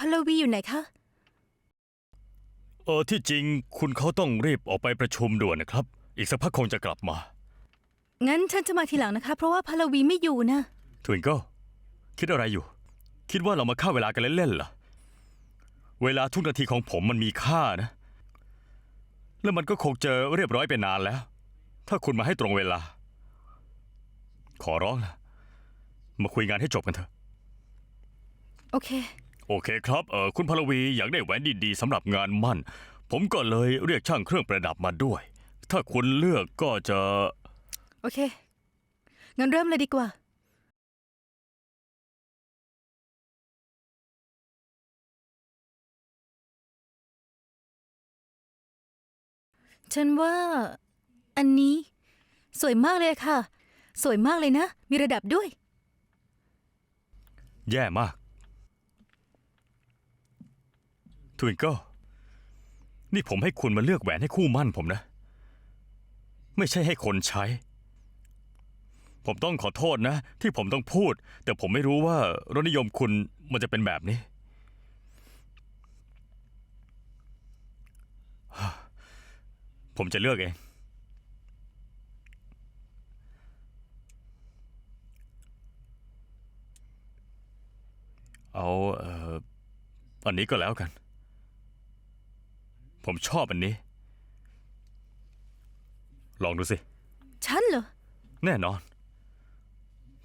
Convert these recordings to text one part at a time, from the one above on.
พลวีอยู่ไหนคะ เออที่จริงคุณเขาต้องรีบออกไปประชุมด่วนนะครับ อีกสักพักคงจะกลับมางั้นฉันจะมาทีหลังนะคะ เพราะว่าพลวีไม่อยู่นะ ทวิงเกิลคิดอะไรอยู่ คิดว่าเรามาฆ่าเวลากันเล่นๆเหรอเวลาทุกนาทีของผมมันมีค่านะ แล้วมันก็คงจะเรียบร้อยไปนานแล้ว ถ้าคุณมาให้ตรงเวลา ขอร้องนะมาคุยงานให้จบกันเถอะ โอเค โอเคครับเออคุณพลวีอยากได้แหวนดีๆสำหรับงานมั่น ผมก็เลยเรียกช่างเครื่องประดับมาด้วย ถ้าคุณเลือกก็จะ โอเค งั้นเริ่มเลยดีกว่า ฉันว่า อันนี้ สวยมากเลยค่ะ สวยมากเลยนะ มีระดับด้วย แย่มาก ทวิงเกิลนี่ผมให้คุณมาเลือกแหวนให้คู่มั่นผมนะ ไม่ใช่ให้คนใช้ ผมต้องขอโทษนะ ที่ผมต้องพูด แต่ผมไม่รู้ว่ารสนิยมคุณมันจะเป็นแบบนี้ ผมจะเลือกเองเอาเอ่ออันนี้ก็แล้วกัน ผมชอบอันนี้ ลองดูสิ ฉันเหรอ แน่นอน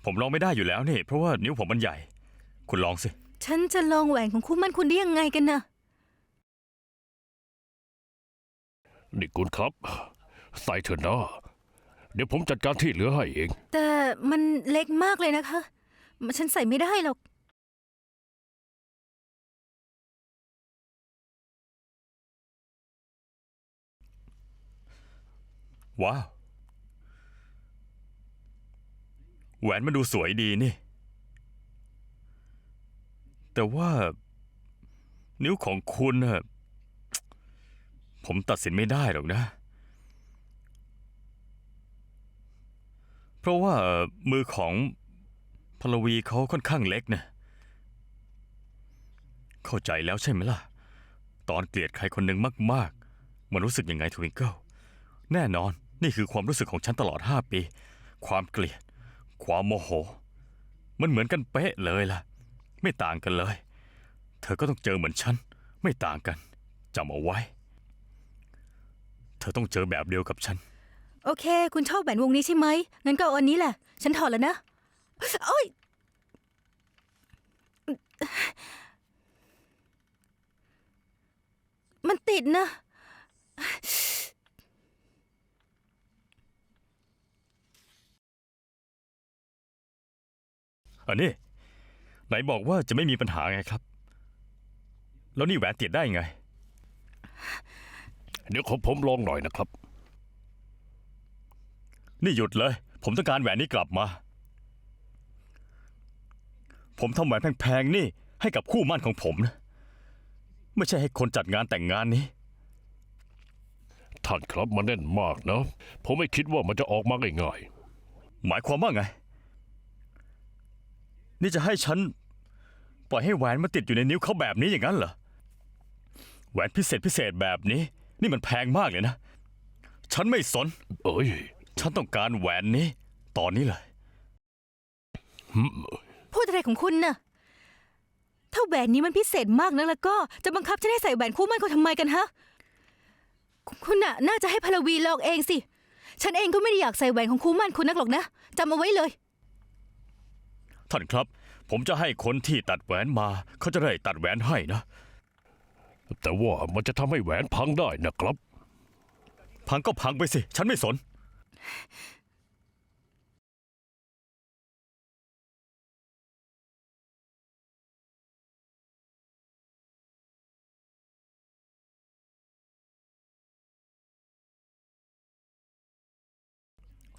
ผมลองไม่ได้อยู่แล้วนี่ เพราะว่านิ้วผมมันใหญ่ คุณลองสิ ฉันจะลองแหวนของคู่มั่นคุณได้ยังไงกันนะนี่คุณครับ ใส่เถอะนะเดี๋ยวผมจัดการที่เหลือให้เอง แต่มันเล็กมากเลยนะคะ ฉันใส่ไม่ได้หรอก ว้าว แหวนมันดูสวยดีนี่ แต่ว่า นิ้วของคุณน่ะผมตัดสินไม่ได้หรอกนะ เพราะว่ามือของพลวีเขาค่อนข้างเล็กนะ เข้าใจแล้วใช่ไหมล่ะ ตอนเกลียดใครคนหนึ่งมาก ๆ มันรู้สึกยังไงทวิงเกิลแน่นอน นี่คือความรู้สึกของฉันตลอดห้าปี ความเกลียด ความโมโห มันเหมือนกันเป๊ะเลยล่ะ ไม่ต่างกันเลย เธอก็ต้องเจอเหมือนฉัน ไม่ต่างกันจำเอาไว้ เธอต้องเจอแบบเดียวกับฉัน โอเค คุณชอบแหวนวงนี้ใช่ไหมงั้นก็เอาอันนี้แหละ ฉันถอดแล้วนะโอ้ยมันติดนะ อันนี้ไหนบอกว่าจะไม่มีปัญหาไงครับ แล้วนี่แหวนติดได้ไง เดี๋ยวขอผมลองหน่อยนะครับ นี่หยุดเลย ผมต้องการแหวนนี้กลับมา ผมทำแหวนแพงๆนี่ ให้กับคู่หมั่นของผมนะ ไม่ใช่ให้คนจัดงานแต่งงานนี้ ท่านครับมันแน่นมากนะ ผมไม่คิดว่ามันจะออกมาง่ายหมายความว่าไง นี่จะให้ฉัน ปล่อยให้แหวนมาติดอยู่ในนิ้วเขาแบบนี้อย่างนั้นเหรอ แหวนพิเศษพิเศษแบบนี้ นี่มันแพงมากเลยนะ ฉันไม่สนๆเอ้ยฉันต้องการแหวนนี้ ตอนนี้เลย พูดอะไรของคุณน่ะ ถ้าแหวนนี้มันพิเศษมากนักแล้วก็จะบังคับฉันให้ใส่แหวนคู่มั่นเขาทำไมกันฮะ คุณน่ะน่าจะให้พลวีลองเองสิ ฉันเองก็ไม่ได้อยากใส่แหวนของคู่มั่นคุณนักหรอกนะจำเอาไว้เลย ท่านครับ ผมจะให้คนที่ตัดแหวนมา เขาจะได้ตัดแหวนให้นะ แต่ว่ามันจะทำให้แหวนพังได้นะครับ พังก็พังไปสิ ฉันไม่สน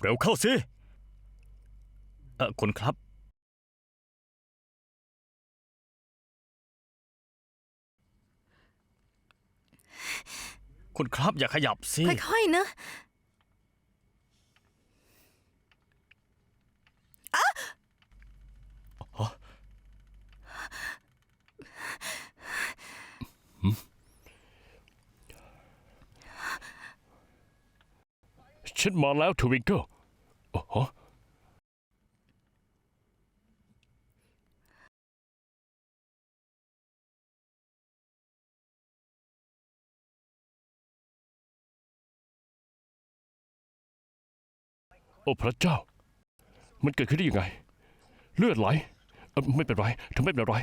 เร็วเข้าสิ เออคุณครับ คุณครับอย่าขยับสิ ค่อยๆนะอะฮะ ฉันมาแล้วทวิงเกิลโอ้โโอ้พระเจ้า มันเกิดขึ้นได้ยังไง เลือดไหลไม่เป็นไรเธอไม่เป็นไร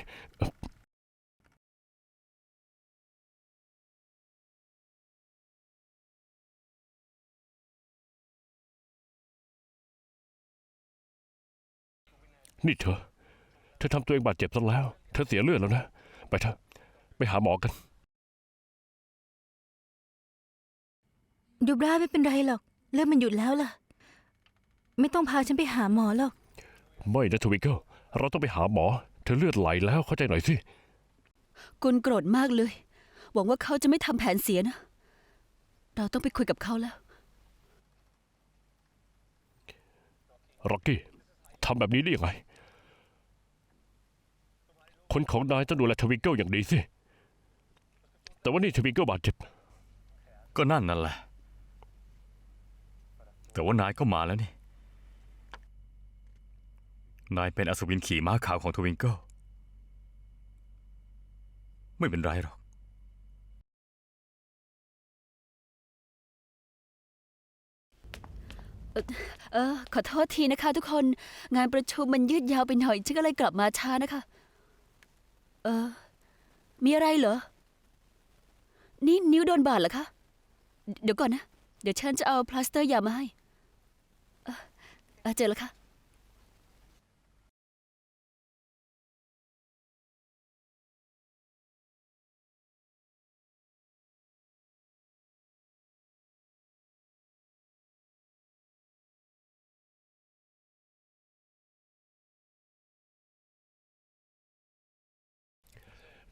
นี่เธอ เธอทำตัวเองบาดเจ็บซะแล้ว เธอเสียเลือดแล้วนะ ไปเถอะ ไปหาหมอกันยูบราไม่เป็นไรหรอก เลือดมันหยุดแล้วล่ะ ไม่ต้องพาฉันไปหาหมอหรอก ไม่นะทวิงเกิลเราต้องไปหาหมอ เธอเลือดไหลแล้วเข้าใจหน่อยสิ กุลโกรธมากเลย หวังว่าเขาจะไม่ทำแผนเสียนะ เราต้องไปคุยกับเขาแล้ว ร็อกกี้ทำแบบนี้ได้ยังไง คนของนายต้องดูแลทวิงเกิลอย่างดีสิ แต่ว่านี่ทวิงเกิลบาดเจ็บ ก็นั่นนั่นแหละ แต่ว่านายก็มาแล้วนี่ นายเป็นอสุวินขี่ม้าขาวของทวิงเกิลไม่เป็นไรหรอก เออ ขอโทษทีนะคะทุกคน งานประชุมมันยืดยาวไปหน่อยฉันก็เลยกลับมาช้านะคะ เออ มีอะไรเหรอ นี่นิ้วโดนบาดเหรอคะ เดี๋ยวก่อนนะ เดี๋ยวฉันจะเอาพลาสเตอร์ยามาให้เอ่อเอ่อเจอแล้วค่ะ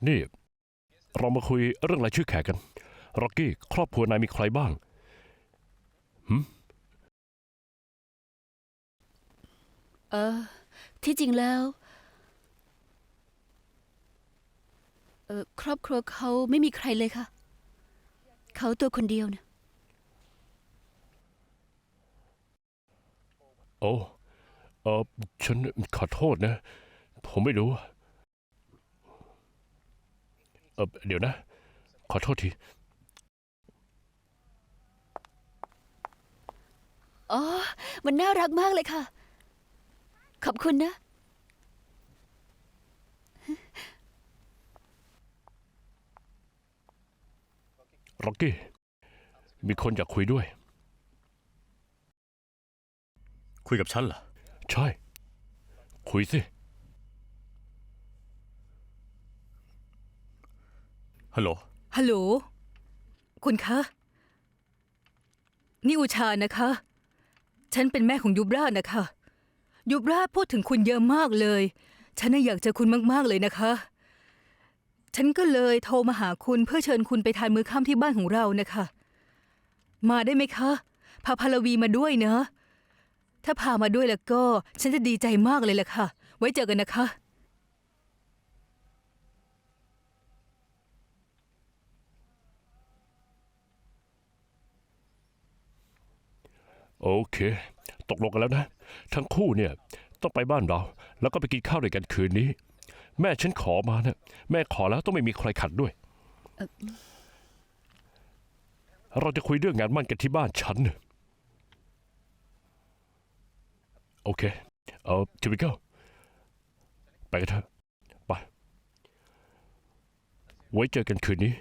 นี่ เรามาคุยเรื่องรายชื่อแขกกันร็อกกี้ครอบครัวนายมีใครบ้างเออ ที่จริงแล้วเออครอบครัวเขาไม่มีใครเลยค่ะ เขาตัวคนเดียวนะโอ้เออฉันขอโทษนะ ผมไม่รู้เอ อเดี๋ยวนะ ขอโทษทีอ๋อ มันน่ารักมากเลยค่ะ ขอบคุณนะ ร็อกกี้ มีคนอยากคุยด้วย คุยกับฉันเหรอ ใช่ คุยสิ ฮัลโหล ฮัลโหล คุณคะ นี่อุชานะคะ ฉันเป็นแม่ของยูบรานะคะยูบราพูดถึงคุณเยอะมากเลย ฉันน่ะอยากเจอคุณมากๆเลยนะคะ ฉันก็เลยโทรมาหาคุณเพื่อเชิญคุณไปทานมื้อค่ำที่บ้านของเรานะคะ มาได้ไหมคะ พาพาลวีมาด้วยเนะถ้าพามาด้วยแล้วก็ ฉันจะดีใจมากเลยแหละค่ะ ไว้เจอกันนะคะ โอเค ตกลงกันแล้วนะ ทั้งคู่เนี่ยต้องไปบ้านเรา แล้วก็ไปกินข้าวด้วยกันคืนนี้ แม่ฉันขอมานะแม่ขอแล้วต้องไม่มีใครขัดด้วย เราจะคุยเรื่องงานมั่นกันที่บ้านฉันนะโอเค เอาทีวิเกิลไปกันเถอะไป ไว้เจอกันคืนนี้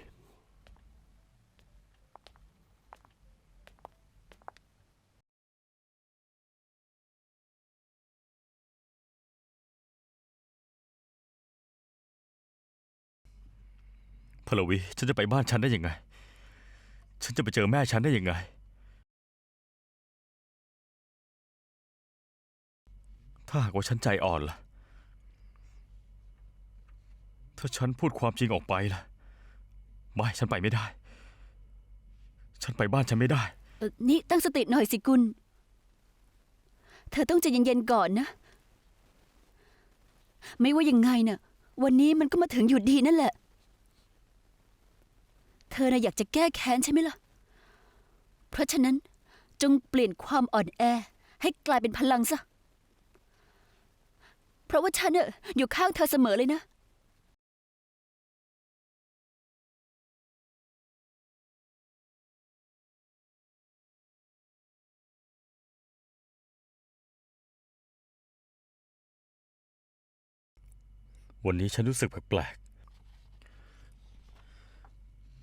พลวีฉันจะไปบ้านฉันได้ยังไง ฉันจะไปเจอแม่ฉันได้ยังไงถ้าหากว่าฉันใจอ่อนล่ะ ถ้าฉันพูดความจริงออกไปล่ะ ไม่ ฉันไปไม่ได้ ฉันไปบ้านฉันไม่ได้ เอ่อนี่ตั้งสติหน่อยสิกุล เธอต้องใจเย็นๆก่อนนะ ไม่ว่ายังไงน่ะ วันนี้มันก็มาถึงอยู่ดีนั่นแหละ เธอน่ะอยากจะแก้แค้นใช่ไหมล่ะ เพราะฉะนั้นจงเปลี่ยนความอ่อนแอให้กลายเป็นพลังซะ เพราะว่าฉันน่ะอยู่ข้างเธอเสมอเลยนะ วันนี้ฉันรู้สึกแปลก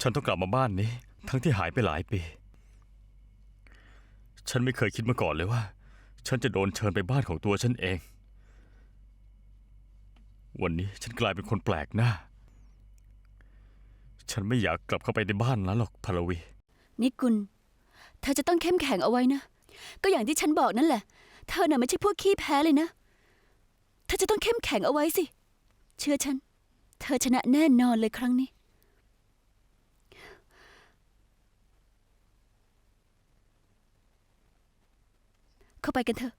ฉันต้องกลับมาบ้านนี้ ทั้งที่หายไปหลายปี ฉันไม่เคยคิดมาก่อนเลยว่า ฉันจะโดนเชิญไปบ้านของตัวฉันเอง วันนี้ฉันกลายเป็นคนแปลกหน้า ฉันไม่อยากกลับเข้าไปในบ้านนั้นหรอกพลวีนี่กุลเธอจะต้องเข้มแข็งเอาไว้นะ ก็อย่างที่ฉันบอกนั่นแหละ เธอน่ะไม่ใช่พวกขี้แพ้เลยนะ เธอจะต้องเข้มแข็งเอาไว้สิ เชื่อฉัน เธอชนะแน่นอนเลยครั้งนี้ เข้าไปกันเถอะ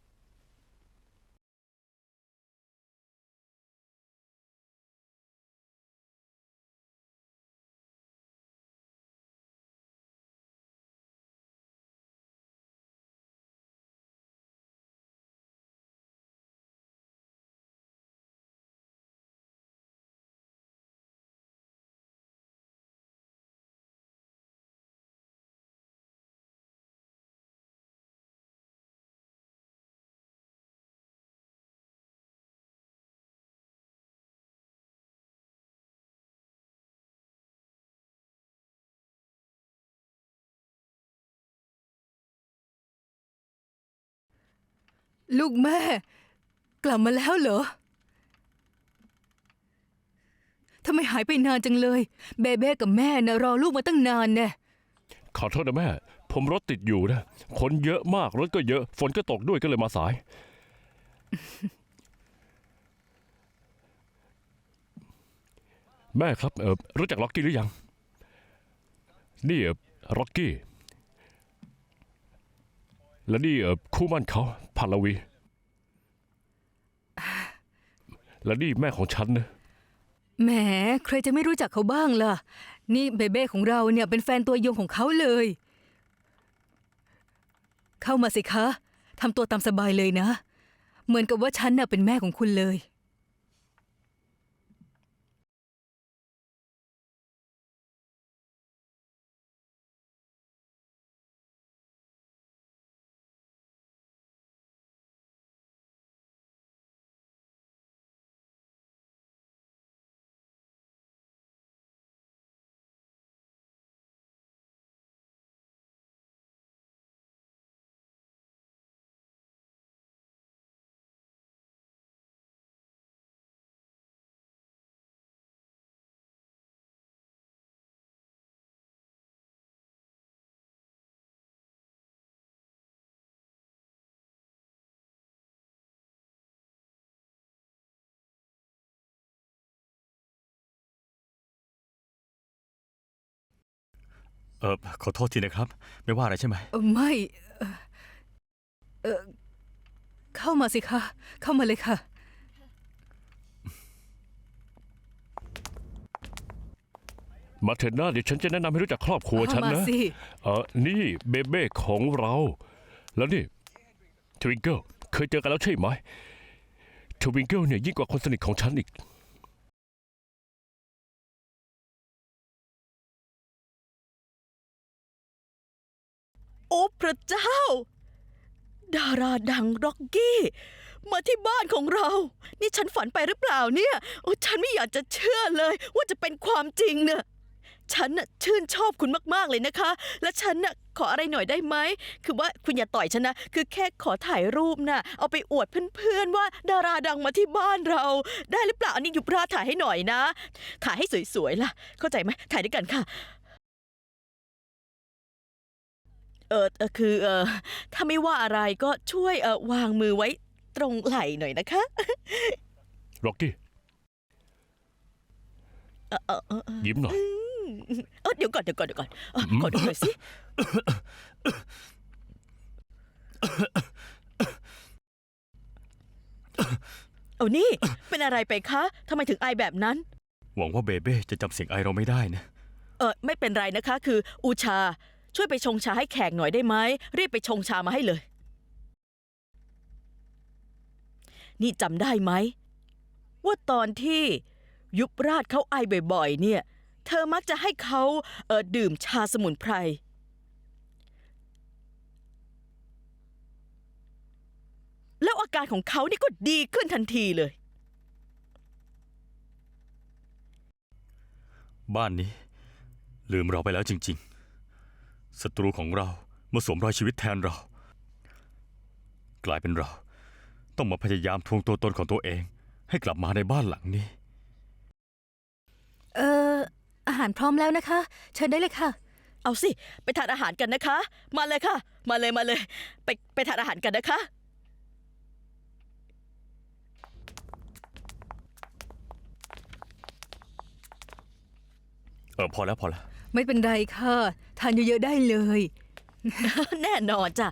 ลูกแม่ กลับมาแล้วเหรอทำไมหายไปนานจังเลย เบเบ้กับแม่นะรอลูกมาตั้งนานแน่ขอโทษนะแม่ ผมรถติดอยู่นะ คนเยอะมาก รถก็เยอะ ฝนก็ตกด้วยก็เลยมาสาย แม่ครับเออรู้จักล็อกกี้หรือยัง นี่เออร็อกกี้ และนี่เออคู่มั่นเขาพาลวี และนี่แม่ของฉันนะ แหม ใครจะไม่รู้จักเขาบ้างล่ะ นี่เบเบ้ของเราเนี่ยเป็นแฟนตัวยงของเขาเลย เข้ามาสิคะทำตัวตามสบายเลยนะ เหมือนกับว่าฉันน่ะเป็นแม่ของคุณเลย เออขอโทษทีนะครับ ไม่ว่าอะไรใช่ไหม เออไม่เอ่อเออเข้ามาสิคะ เข้ามาเลยค่ะ มาเถิดหน้าเดี๋ยวฉันจะแนะนำให้รู้จักครอบครัวฉันเข้ามานะ สิ เออนี่เบเบ้ของเรา แล้วนี่ทวิงเกิลเคยเจอกันแล้วใช่ไหมทวิงเกิลเนี่ยยิ่งกว่าคนสนิทของฉันอีก โอ้พระเจ้า ดาราดังร็อกกี้ มาที่บ้านของเรา นี่ฉันฝันไปหรือเปล่าเนี่ย โอ้ฉันไม่อยากจะเชื่อเลย ว่าจะเป็นความจริงเนี่ยฉันน่ะชื่นชอบคุณมาก ๆ เลยนะคะ และฉันน่ะขออะไรหน่อยได้ไหม คือว่าคุณอย่าต่อยฉันนะ คือแค่ขอถ่ายรูปน่ะ เอาไปอวดเพื่อน ๆ ว่าดาราดังมาที่บ้านเรา ได้หรือเปล่า อันนี้ยุพราถ่ายให้หน่อยนะ ถ่ายให้สวย ๆ ล่ะ เข้าใจไหมถ่ายด้วยกันค่ะ เออเออคือเออถ้าไม่ว่าอะไรก็ช่วยเออวางมือไว้ตรงไหล่หน่อยนะคะ ร็อกกี้เออเออเออเออยิ้มหน่อย เออเดี๋ยวก่อนเดี๋ยวก่อนเดี๋ยวก่อนเออขอดูหน่อยสิเอานี่ เป็นอะไรไปคะทำไมถึงไอแบบนั้น หวังว่าเบเบ้จะจำเสียงไอเราไม่ได้นะ เออไม่เป็นไรนะคะ คืออูชา ช่วยไปชงชาให้แขกหน่อยได้ไหมรีบไปชงชามาให้เลย นี่จำได้ไหม ว่าตอนที่ยุบราชเขาไอบ่อยๆ เนี่ย เธอมักจะให้เขาเออดื่มชาสมุนไพร แล้วอาการของเขานี่ก็ดีขึ้นทันทีเลย บ้านนี้ ลืมเราไปแล้วจริง ๆ ศัตรูของเรามาสวมรอยชีวิตแทนเรา กลายเป็นเรา ต้องมาพยายามทวงตัวตนของตัวเอง ให้กลับมาในบ้านหลังนี้ เอออาหารพร้อมแล้วนะคะ เชิญได้เลยค่ะ เอาสิ ไปทานอาหารกันนะคะ มาเลยค่ะ มาเลยมาเลย ไปไปทานอาหารกันนะคะ เออพอแล้วพอแล้ว ไม่เป็นไรค่ะ ทานเยอะๆได้เลย แน่นอนจ้ะ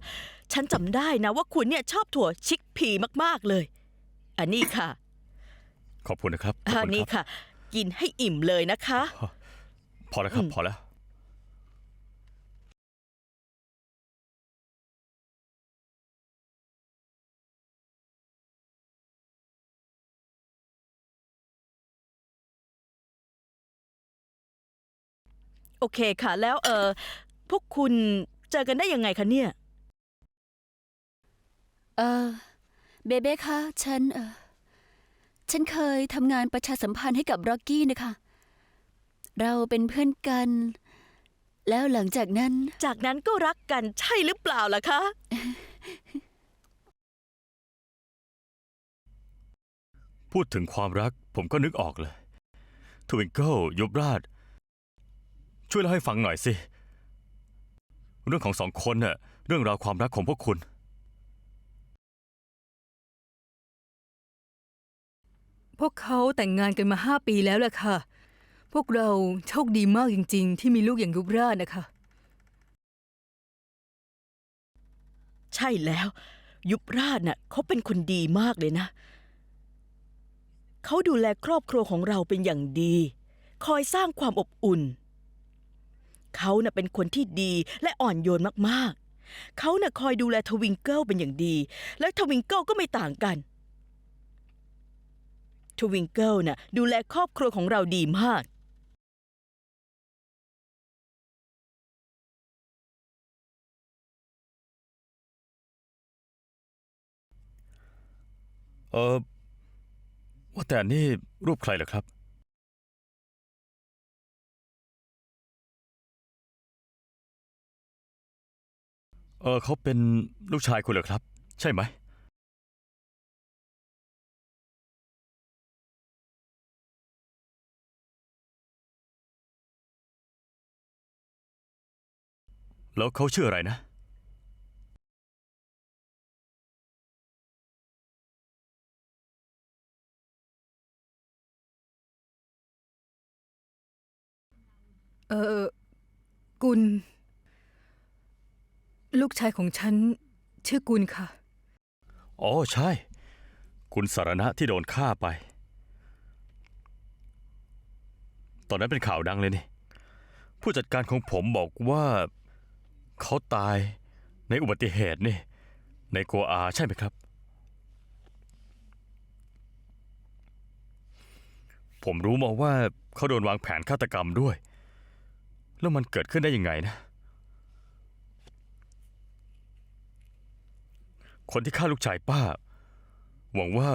ฉันจำได้นะว่าคุณเนี่ยชอบถั่วชิกพีมากๆเลย อันนี้ค่ะขอบคุณนะครับขอบอันคุณนี้ครับค่ะ กินให้อิ่มเลยนะคะ พอแล้วครับอืมพอแล้ว โอเคค่ะ แล้วเออพวกคุณเจอกันได้ยังไงคะเนี่ย เออเบเบ้คะฉันเออฉันเคยทำงานประชาสัมพันธ์ให้กับร็อกกี้นะคะ เราเป็นเพื่อนกัน แล้วหลังจากนั้น จากนั้นก็รักกันใช่หรือเปล่าล่ะคะ พูดถึงความรักผมก็นึกออกเลยทวิงเกิลยุบราช ช่วยเล่าให้ฟังหน่อยสิ เรื่องของสองคนน่ะเรื่องราวความรักของพวกคุณ พวกเขาแต่งงานกันมาห้าปีแล้วล่ะค่ะ พวกเราโชคดีมากจริง ๆ ที่มีลูกอย่างยุบราชนะคะ ใช่แล้ว ยุบราชน่ะเขาเป็นคนดีมากเลยนะ เขาดูแลครอบครัวของเราเป็นอย่างดี คอยสร้างความอบอุ่น เขาน่ะเป็นคนที่ดีและอ่อนโยนมากๆ เขาน่ะคอยดูแลทวิงเกิลเป็นอย่างดี และทวิงเกิลก็ไม่ต่างกันทวิงเกิลน่ะดูแลครอบครัวของเราดีมาก เออว่าแต่นี่รูปใครเหรอครับ เออเขาเป็นลูกชายคุณเหรอครับ ใช่ไหม แล้วเขาชื่ออะไรนะ เออ กุล ลูกชายของฉันชื่อกุลค่ะ อ๋อใช่ คุณสารณะที่โดนฆ่าไป ตอนนั้นเป็นข่าวดังเลยนี่ ผู้จัดการของผมบอกว่า เขาตายในอุบัติเหตุนี่ ในกัวอาใช่ไหมครับ ผมรู้มาว่าเขาโดนวางแผนฆาตกรรมด้วย แล้วมันเกิดขึ้นได้ยังไงนะ คนที่ฆ่าลูกชายป้า หวังว่า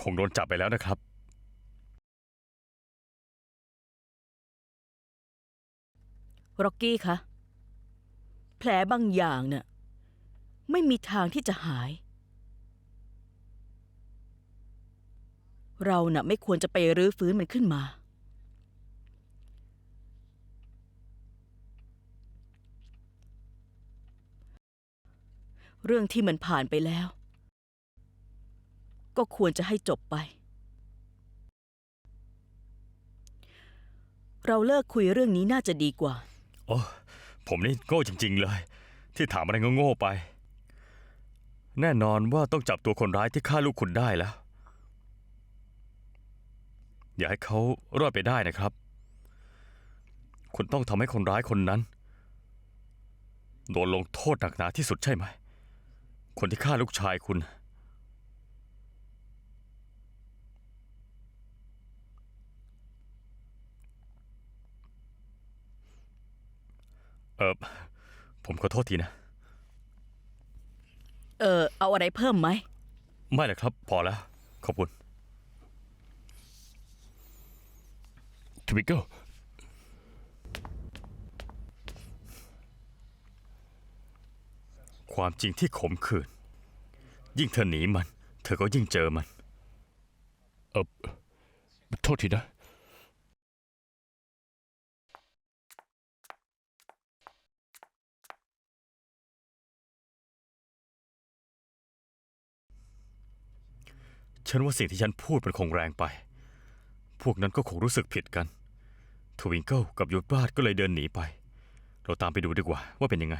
คงโดนจับไปแล้วนะครับ ร็อกกี้คะแผลบางอย่างเน่ะไม่มีทางที่จะหาย เราน่ะไม่ควรจะไปรื้อฟื้นมันขึ้นมา เรื่องที่มันผ่านไปแล้ว ก็ควรจะให้จบไป เราเลิกคุยเรื่องนี้น่าจะดีกว่า โอ้ผมนี่โง่จริง ๆ เลย ที่ถามอะไรโง่ๆไป แน่นอนว่าต้องจับตัวคนร้ายที่ฆ่าลูกคุณได้แล้ว อย่าให้เขารอดไปได้นะครับ คุณต้องทำให้คนร้ายคนนั้น โดนลงโทษหนักหนาที่สุดใช่ไหม คนที่ฆ่าลูกชายคุณ เออผมขอโทษทีนะ เออเอาอะไรเพิ่มไหม ไม่เลยครับ พอแล้ว ขอบคุณ ทวิงเกิล ความจริงที่ขมขื่นยิ่งเธอหนีมัน เธอก็ยิ่งเจอมัน เออโทษทีนะ ฉันว่าสิ่งที่ฉันพูดมันคงแรงไป พวกนั้นก็คงรู้สึกผิดกัน ทวิงเกิลกับยูดบาดก็เลยเดินหนีไป เราตามไปดูดีกว่าว่าเป็นยังไง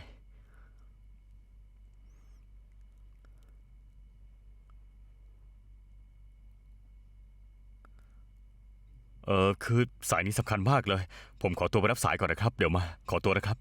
เออคือสายนี้สำคัญมากเลย ผมขอตัวไปรับสายก่อนนะครับ เดี๋ยวมา ขอตัวนะครับ